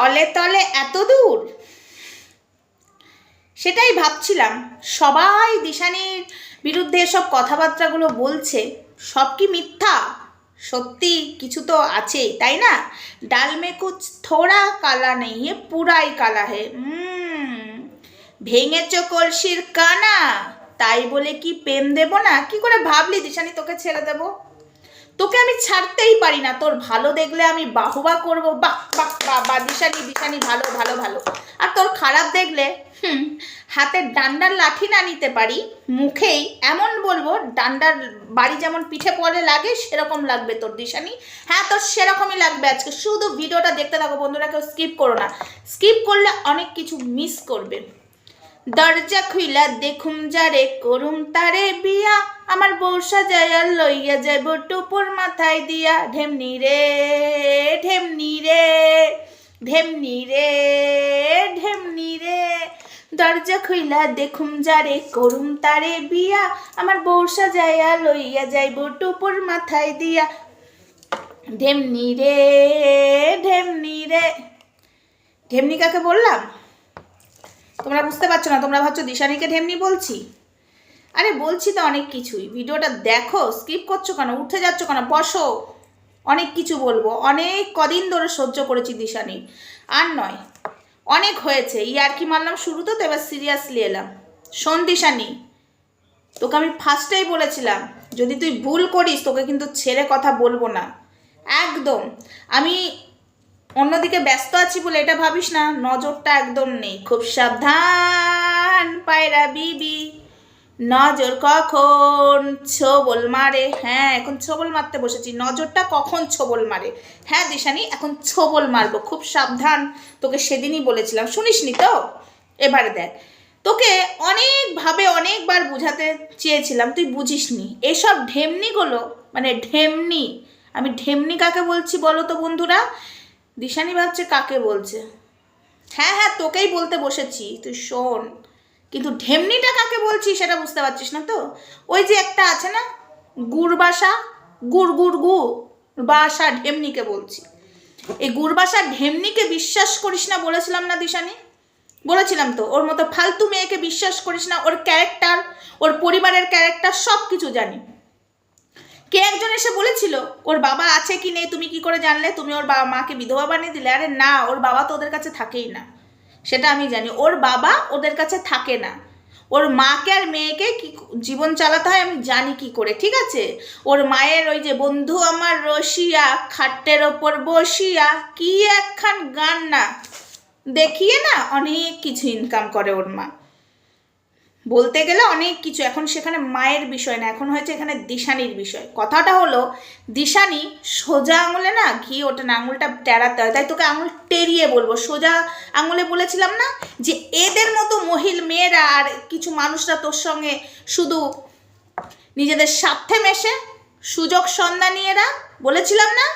তলে তলে এত দূর? সেটাই ভাবছিলাম। সবাই দিশানির বিরুদ্ধে এসব কথাবার্তাগুলো বলছে। সব কি মিথ্যা? সত্যি কিছু তো আছেই, তাই না? ডাল মে কুছ থোড়া কালা নেই হে পুরাই কালা হে। ভেঙেছ কলসির কানা। তাই বলে কি প্রেম দেব না? কি করে ভাবলি দিশানি, তোকে ছেড়ে দেবো? তোকে আমি ছাড়তেই পারি না। তোর ভালো দেখলে আমি বাহুবা করব। বাহ বাহ বাহ বা দিশানি দিশানি, ভালো ভালো ভালো। আর তোর খারাপ দেখলে, হুম হাতের ডান্ডার লাঠি না নিতে পারি, মুখেই এমন বলব, ডান্ডার বাড়ি যেমন পিঠে পড়ে লাগে, সেরকম লাগবে তোর দিশানি। হ্যাঁ তোর সেরকমই লাগবে আজকে। শুধু ভিডিওটা দেখতে থাকো বন্ধুরা, কেউ স্কিপ করো না। স্কিপ করলে অনেক কিছু মিস করবে। দরজা খুইলা দেখুম যারে, করুম তারে বিয়া। আমার বর্ষা যায় লইয়া যাইব টুপুর মাথায় দিয়া। ঢেমনি রে ঢেমনি রে ঢেমনি রে ঢেমনি রে। দরজা খুইলা দেখুম যারে, করুম তারে বিয়া। আমার বর্ষা যায় লইয়া যাইব টুপুর মাথায় দিয়া। ঢেমনি রে ঢেমনি রে। ঢেমনি কাকে বললাম? তোমরা বুঝতে পারছ না, তোমরা ভাবছ দিশানিকে ঢেমনি বলছি? আরে বলছি তো অনেক কিছুই, ভিডিওটা দেখো স্কিপ করছ কেন, উঠে যাচ্ছ কেন, বসো। অনেক কিছু বলব, অনেক কদিন ধরে সহ্য করেছি দিশানি। আর নয়, অনেক হয়েছে ই আর কি মারলাম শুরুতে তো এবার সিরিয়াসলি এলাম। শোন দিশানি, তোকে আমি ফার্স্টেই বলেছিলাম, যদি তুই ভুল করিস, তোকে কিন্তু ছেড়ে কথা বলব না। একদম, আমি অন্যদিকে ব্যস্ত আছি বলে এটা ভাবিস না, নজরটা একদম নেই। খুব সাবধান পায়রা বিবি, নজর কখন ছোবল মারে? হ্যাঁ এখন ছোবল মারতে বসেছি। নজরটা কখন ছোবল মারে? হ্যাঁ দিশানি, এখন ছোবল মারবো। খুব সাবধান, তোকে সেদিনই বলেছিলাম। শুনিসনি তো? এবারে দেখ। তোকে অনেকভাবে অনেকবার বোঝাতে চেয়েছিলাম, তুই বুঝিসনি। এসব ঢেমনিগুলো মানে ঢেমনি, আমি ঢেমনি কাকে বলছি বলো তো বন্ধুরা? দিশানি ভাবছে কাকে বলছে? হ্যাঁ হ্যাঁ তোকেই বলতে বসেছি। তুই শোন, কিন্তু ঢেমনিটা কাকে বলছি সেটা বুঝতে পারছিস না তো? ওই যে একটা আছে না গুড় বাসা গুড় গুড় গু বাসা ঢেমনিকে বলছি। এই গুড় বাসা ঢেমনিকে বিশ্বাস করিস না বলেছিলাম না দিশানি? বলেছিলাম তো, ওর মতো ফালতু মেয়েকে বিশ্বাস করিস না, ওর ক্যারেক্টার ওর পরিবারের ক্যারেক্টার সব কিছু জানি। কে একজন এসে বলেছিল, ওর বাবা আছে কি নেই, তুমি কি করে জানলে? তুমি ওর বাবা মাকে বিধবা বানিয়ে দিলে? আরে না, ওর বাবা তো ওদের কাছে থাকেই না। সেটা আমি জানি। ওর বাবা ওদের কাছে থাকে না। ওর মাকে আর মেয়েকে কি জীবন চালাতে হয় আমি জানি কি করে, ঠিক আছে? ওর মায়ের ওই যে বন্ধু আমার রসিয়া, খাটের ওপর বসিয়া কি একখান গান না, দেখিয়ে না অনেক কিছু ইনকাম করে ওর মা। বলতে গেলে অনেক কিছু। এখন সেখানে মায়ের বিষয় না, এখন হয়েছে এখানে দিশানির বিষয়। কথাটা হলো, দিশানি সোজা আঙুলে না ঘি ওঠে না, আঙুলটা টেরাতে হয়। তাই তোকে আঙুল টেরিয়ে বলব। সোজা আঙুলে বলেছিলাম না যে, এদের মতো মহিল মেয়েরা আর কিছু মানুষরা তোর সঙ্গে শুধু নিজেদের স্বার্থে মেশে, সুযোগ সন্ধানী এরা, বলেছিলাম না?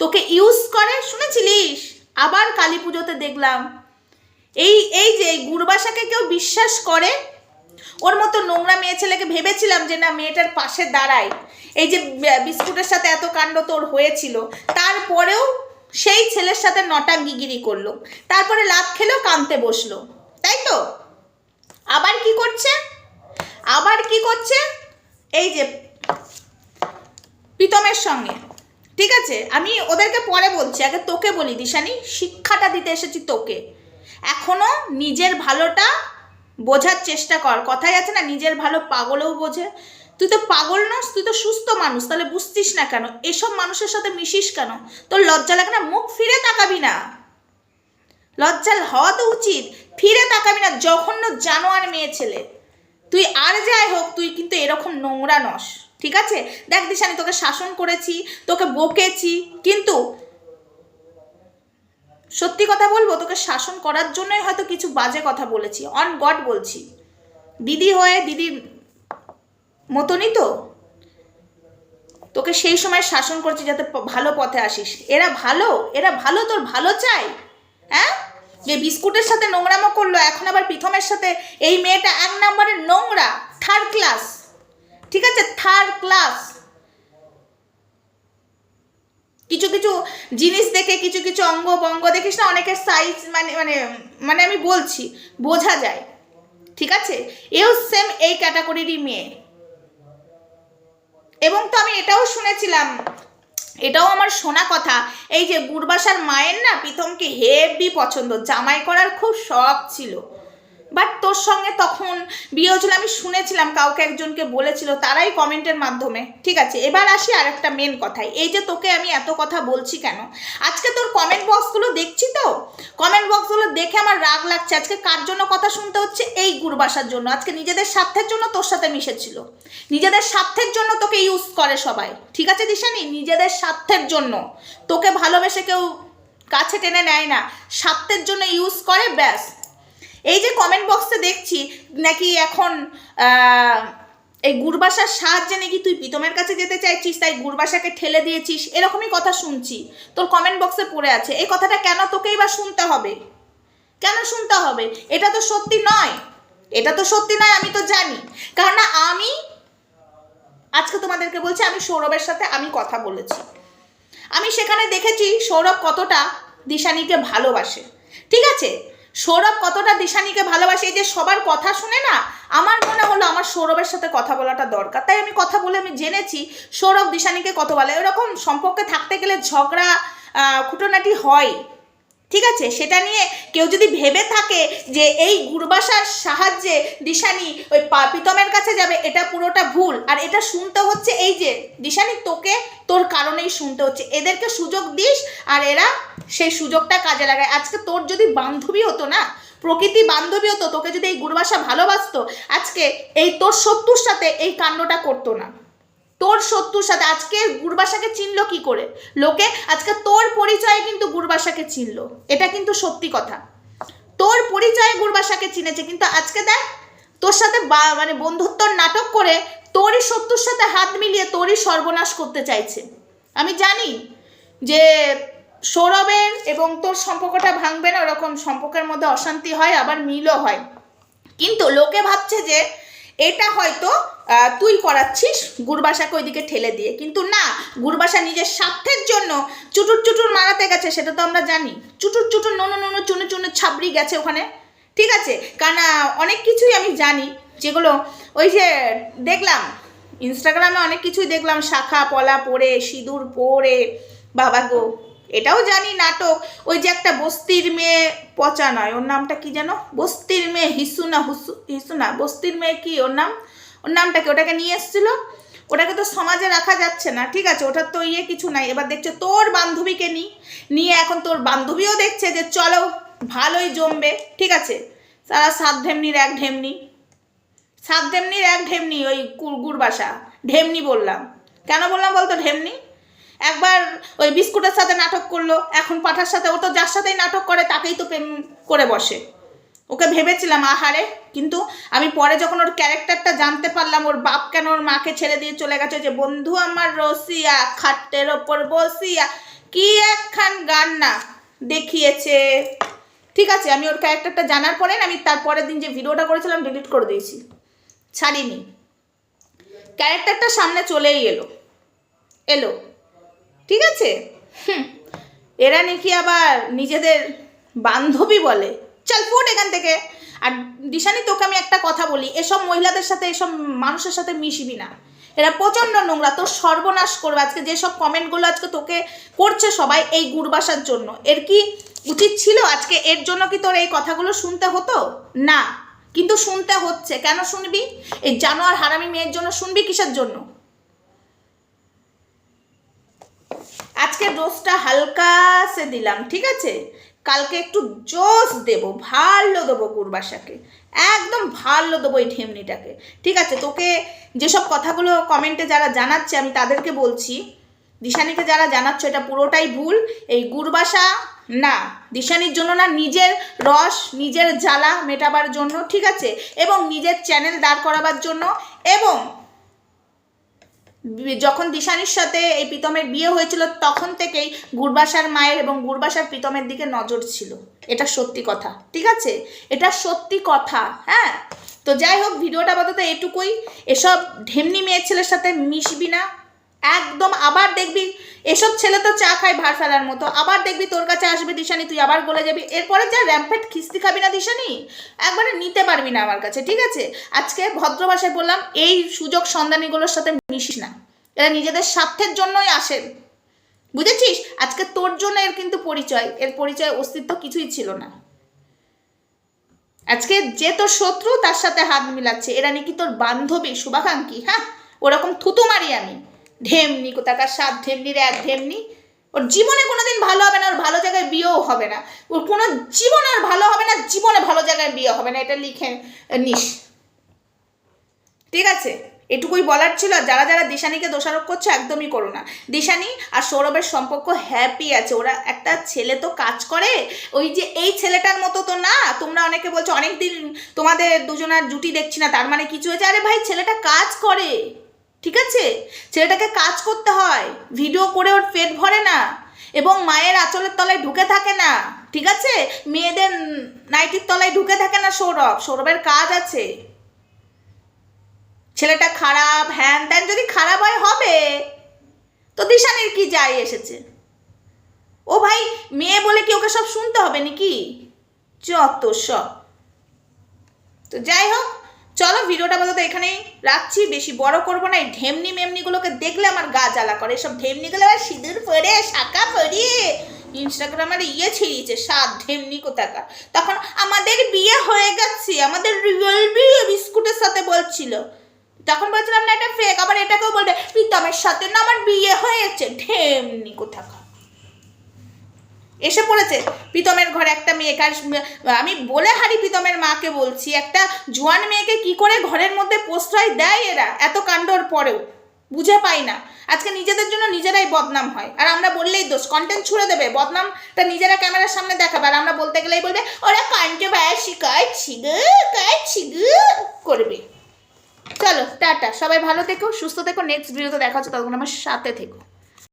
তোকে ইউজ করে, শুনেছিলিস? আবার কালী পুজোতে দেখলাম। এই এই যে এই গুড়বাসাকে কেউ বিশ্বাস করে ওর মতো নোংরা মেয়ে ছেলেকে ভেবেছিলাম যে না, মেয়েটার পাশে দাঁড়ায়। এই যে বিস্কুটের সাথে এত কাণ্ড তোর হয়েছিল, তারপরেও সেই ছেলের সাথে নটা নটাঙ্গিগিরি করল। তারপরে লাভ খেলো, কানতে বসল। তাই তো? আবার কি করছে? আবার কি করছে? এই যে, প্রীতমের সঙ্গে। ঠিক আছে? আমি ওদেরকে পরে বলছি। আগে তোকে বলি, দিশানি, শিক্ষাটা দিতে এসেছি তোকে। এখনও নিজের ভালোটা বোঝার চেষ্টা কর। কথাই আছে না, নিজের ভালো পাগলেও বোঝে। তুই তো পাগল নস, তুই তো সুস্থ মানুষ, তাহলে বুঝতিস না কেন? এসব মানুষের সাথে মিশিস কেন? তোর লজ্জা লাগে না? মুখ ফিরে তাকাবি না। লজ্জাল হওয়া তো উচিত। ফিরে তাকাবি না, জঘন্য জানোয়ার মেয়ে ছেলে। তুই আর যাই হোক, তুই কিন্তু এরকম নোংরা নস, ঠিক আছে? দেখ দিশানি, তোকে শাসন করেছি, তোকে বকেছি, কিন্তু সত্যি কথা বলব, তোকে শাসন করার জন্যই হয়তো কিছু বাজে কথা বলেছি। অন গড বলছি। দিদি হয়ে দিদির মতনই তো? তোকে সেই সময় শাসন করছি যাতে ভালো পথে আসিস। এরা ভালো এরা ভালো তোর ভালো চাই। হ্যাঁ? যে বিস্কুটের সাথে নোংরামো করল, এখন আবার প্রথমের সাথে এই মেয়েটা এক নম্বরের নোংরা থার্ড ক্লাস ঠিক আছে? থার্ড ক্লাস কিছু কিছু জিনিস দেখে কিছু কিছু অঙ্গ বঙ্গ দেখিস না, অনেকের সাইজ মানে মানে মানে আমি বলছি, বোঝা যায়। ঠিক আছে? এও সেম এই ক্যাটাগরিরই মেয়ে। এবং তো আমি এটাও শুনেছিলাম, এটাও আমার শোনা কথা, এই যে গুরবাসার মায়ের না প্রীতমকে হেভি পছন্দ, জামাই করার খুব শখ ছিল। তোর সঙ্গে তখন বিয়ে হয়েছিল, আমি শুনেছিলাম, কাউকে একজনকে বলেছিল, তারাই কমেন্টের মাধ্যমে। ঠিক আছে, এবার আসি আর একটা মেন কথায়। এই যে তোকে আমি এত কথা বলছি কেন? আজকে তোর কমেন্ট বক্সগুলো দেখছি তো? কমেন্ট বক্সগুলো দেখে আমার রাগ লাগছে। আজকে কার জন্য কথা শুনতে হচ্ছে? এই গুরবাসার জন্য। আজকে নিজেদের স্বার্থের জন্য তোর সাথে মিশেছিল। নিজেদের স্বার্থের জন্য তোকে ইউজ করে সবাই। ঠিক আছে, দিশানি? নিজেদের স্বার্থের জন্য। তোকে ভালোবেসে কেউ কাছে টেনে নেয় না। স্বার্থের জন্য ইউজ করে, ব্যাস। এই যে কমেন্ট বক্সে দেখছি নাকি এখন এই গুরবাসার সাহায্যে নাকি তুই প্রীতমের কাছে যেতে চাইছিস, তাই গুরবাসাকে ঠেলে দিয়েছিস, এরকমই কথা শুনছি। তোর কমেন্ট বক্সে পড়ে আছে। এই কথাটা কেন তোকেই বা শুনতে হবে? কেন শুনতে হবে? এটা তো সত্যি নয়। এটা তো সত্যি নয়, আমি তো জানি। কারণ আমি, আজকে তোমাদেরকে বলছি, আমি সৌরভের সাথে আমি কথা বলেছি। আমি সেখানে দেখেছি সৌরভ কতটা দিশানিকে ভালোবাসে। ঠিক আছে? সৌরভ কতটা দিশানিকে ভালোবাসে, এই যে সবার কথা শুনে না, আমার মনে হলো আমার সৌরভের সাথে কথা বলাটা দরকার। তাই আমি কথা বলে আমি জেনেছি সৌরভ দিশানিকে কত বলে এরকম সম্পর্কে থাকতে গেলে ঝগড়া খুটোনাটি হয়। ঠিক আছে? সেটা নিয়ে কেউ যদি ভেবে থাকে যে এই গুরবাসার সাহায্যে দিশানি ওই পা- প্রীতমের কাছে যাবে, এটা পুরোটা ভুল। আর এটা শুনতে হচ্ছে এই যে, দিশানি, তোকে তোর কারণেই শুনতে হচ্ছে। এদেরকে সুযোগ দিস আর এরা সেই সুযোগটা কাজে লাগায়। আজকে তোর যদি বান্ধবী হতো না, প্রকৃতি বান্ধবী হতো, তোকে যদি এই গুরবাসা ভালোবাসতো, আজকে এই তোর শত্রুর সাথে এই কাণ্ডটা করতো না। তোর শত্রুর সাথে। আজকে গুরবাসাকে চিনলো কি করে? লোকে আজকে তোর পরিচয়ে কিন্তু গুরবাসাকে চিনলো। এটা কিন্তু সত্যি কথা। তোর পরিচয়ে গুরবাসাকে চিনেছে, কিন্তু আজকে দেখ, তোর সাথে মানে বন্ধুত্বর নাটক করে তোরই শত্রুর সাথে হাত মিলিয়ে তোরই সর্বনাশ করতে চাইছে। আমি জানি যে সৌরভের এবং তোর সম্পর্কটা ভাঙবে না, ওরকম সম্পর্কের মধ্যে অশান্তি হয়, আবার মিলও হয়। কিন্তু লোকে ভাবছে যে এটা হয়তো তুই করাচ্ছিস গুরবাসাকে ওইদিকে ঠেলে দিয়ে। কিন্তু না, গুরবাসা নিজের স্বার্থের জন্য চুটুর চুটুর মারাতে গেছে, সেটা তো আমরা জানি। চুটুর চুটুর নুনু নুনু চুনু চুনু ছাবড়ি গেছে ওখানে। ঠিক আছে? কারণ অনেক কিছুই আমি জানি, যেগুলো ওই যে দেখলাম ইনস্টাগ্রামে অনেক কিছুই দেখলাম, শাখা, পলা পরে, সিঁদুর পরে, বাবা গো। এটাও জানি নাটক। ওই যে একটা বস্তির মেয়ে পচা নয়, ওর নামটা কি যেন? বস্তির মেয়ে হিসুনা হুসু হিসুনা, বস্তির মেয়ে কি ওর নাম? ওর নামটা কি? ওটাকে নিয়ে এসেছিল। ওটাকে তো সমাজে রাখা যাচ্ছে না, ঠিক আছে? ওটার তো ইয়ে কিছু নাই। এবার দেখছে, তোর বান্ধবীকে নি। নিয়ে এখন তোর বান্ধবীও দেখছে যে চলো, ভালোই জমবে, ঠিক আছে? তারা সাত ঢেমনির এক ঢেমনি। সাত ঢেমনির এক ঢেমনি ওই গুড়- গুড়বাসা ঢেমনি বললাম। কেন বললাম বলতো ঢেমনি? একবার ওই বিস্কুটের সাথে নাটক করল, এখন পাঠার সাথে, ও তো যার সাথেই নাটক করে, তাকেই তো প্রেম করে বসে। ওকে ভেবেছিলাম, আহারে, কিন্তু আমি পরে যখন ওর ক্যারেক্টারটা জানতে পারলাম, ওর বাপ কেন ওর মাকে ছেড়ে দিয়ে চলে গেছে, যে বন্ধু আমার রসিয়া, খাটের ওপর বসিয়া, কি একখান গান না দেখিয়েছে। ঠিক আছে, আমি ওর ক্যারেক্টারটা জানার পরে, আমি তার পরের দিন যে ভিডিওটা করেছিলাম, ডিলিট করে দিয়েছি। ছাড়িনি। ক্যারেক্টারটা সামনে চলেই এলো। এলো। ঠিক আছে? এরা নাকি আবার নিজেদের বান্ধবী বলে। চল ফুট এখান থেকে। আর দিশানি তোকে আমি একটা কথা বলি এসব মহিলাদের সাথে এসব মানুষের সাথে মিশবি না। এরা প্রচণ্ড নোংরা তোর সর্বনাশ করবে। আজকে যেসব কমেন্টগুলো আজকে তোকে করছে সবাই এই গুড়বাসার জন্য। এর কি উচিত ছিল আজকে? এর জন্য কি তোর এই কথাগুলো শুনতে হতো? না কিন্তু শুনতে হচ্ছে। কেন শুনবি? এই জানোয়ার হারামি মেয়ের জন্য শুনবি কিসের জন্য? আজকে ডোজটা হালকা সে দিলাম, ঠিক আছে? কালকে একটু জোশ দেব, ভালো দেবো গুরবাসাকে একদম ভালো দেবো এই ঢেমনিটাকে, ঠিক আছে? তোকে যেসব কথাগুলো কমেন্টে যারা জানাচ্ছে, আমি তাদেরকে বলছি, দিশানিকে যারা জানাচ্ছ, এটা পুরোটাই ভুল। এই গুরবাসা না, দিশানির জন্য না, নিজের রস, নিজের জ্বালা মেটাবার জন্য, ঠিক আছে? এবং নিজের চ্যানেল দাঁড় করাবার জন্য, এবং যখন দিশানির সাথে এই প্রীতমের বিয়ে হয়েছিল, তখন থেকেই গুরবাসার মায়ের এবং গুরবাসার প্রীতমের দিকে নজর ছিল। এটা সত্যি কথা, ঠিক আছে? এটা সত্যি কথা হ্যাঁ? তো যাই হোক, ভিডিওটা আপাতত এটুকুই। এসব ঢেমনি মেয়ে ছেলের সাথে মিশবি না। একদম আবার দেখবি, এসব ছেলে তো চা খায় ভার ফেলার মতো। আবার দেখবি তোর কাছে আসবে দিশানি, তুই আবার গলে যাবি। এরপরে যা র্যাম্পেট খিস্তি খাবি না দিশানি, একবারে নিতে পারবি না আমার কাছে, ঠিক আছে? আজকে ভদ্র ভাষায় বললাম, এই সুযোগ সন্ধানীগুলোর সাথে মিশিস না। এরা নিজেদের স্বার্থের জন্যই আসেন বুঝেছিস? আজকে তোর জন্য এর কিন্তু পরিচয়। এর পরিচয়, অস্তিত্ব কিছুই ছিল না। আজকে যে তোর শত্রু, তার সাথে হাত মিলাচ্ছে। এরা নাকি তোর বান্ধবী, শুভাকাঙ্ক্ষী হ্যাঁ? ওরকম থুতু মারি আমি। ঢেমনি কোথাকার সাত ঢেমনির এক ঢেমনি। ওর জীবনে কোনোদিন ভালো হবে না, ওর ভালো জায়গায় বিয়েও হবে না। ওর কোনো জীবনে আর ভালো হবে না, জীবনে ভালো জায়গায় বিয়ে হবে না, এটা লিখে নিস। ঠিক আছে? এটুকুই বলার ছিল। যারা যারা দিশানিকে দোষারোপ করছে, একদমই করো না। দিশানি আর সৌরভের সম্পর্ক হ্যাপি আছে। ওরা একটা ছেলে তো কাজ করে। ওই যে এই ছেলেটার মতো তো না। তোমরা অনেকে বলছো অনেক দিন তোমাদের দুজনার জুটি দেখছি না। তার মানে কিছু হয়েছে? আরে ভাই, ছেলেটা কাজ করে। ঠিক আছে? ছেলেটাকে কাজ করতে হয় ভিডিও করে ওর পেট ভরে না, এবং মায়ের আঁচলের তলায় ঢুকে থাকে না, ঠিক আছে? মেয়েদের নাইটির তলায় ঢুকে থাকে না সৌরভ, সৌরভের কাজ আছে। ছেলেটা খারাপ, হ্যান ত্যান যদি খারাপ হয় হবে, তো দিশানির কি যায় এসেছে? ও ভাই, মেয়ে বলে কি ওকে সব শুনতে হবে নাকি? যত সব। তো যাই হোক চলো ভিডিওটা বলতে এখানেই রাখছি। বেশি বড় করব না, এই ঢেমনি মেমনিগুলোকে দেখলে আমার গা জ্বালা করে। এসব ঢেমনিগুলো আবার সিঁদুর পরে শাঁকা পরিয়ে ইনস্টাগ্রামের ইয়ে ছিঁড়িয়েছে, সাত ঢেমনি কোথাকার। তখন আমাদের বিয়ে হয়ে গেছে, আমাদের রিয়েল বিয়ে, বিস্কুটের সাথে বলছিল। তখন বলছিলাম না, এটা ফেক আবার এটাকেও বলবে প্রীতমের সাথে না, আমার বিয়ে হয়েছে, ঢেমনি কোথাকার। এসে পড়েছে। প্রীতমের ঘরে একটা মেয়ে, কার আমি বলে হারি প্রীতমের মাকে বলছি, একটা জোয়ান মেয়েকে কি করে ঘরের মধ্যে প্রশ্রয় দেয় এরা এত কাণ্ডর পরেও? বুঝে পাই না। আজকে নিজেদের জন্য নিজেরাই বদনাম হয়। আর আমরা বললেই দোষ কন্টেন্ট ছুড়ে দেবে, বদনামটা নিজেরা ক্যামেরার সামনে দেখাবে। আর আমরা বলতে গেলেই বলবে, ওরা কন্ট্রোভার্সি কাটছি গো কাটছি গো, করবে। চলো, টাটা। সবাই ভালো থেকো, সুস্থ থেকো। নেক্সট ভিডিওতে দেখা হচ্ছে, ততক্ষণ আমার সাথে থেকো।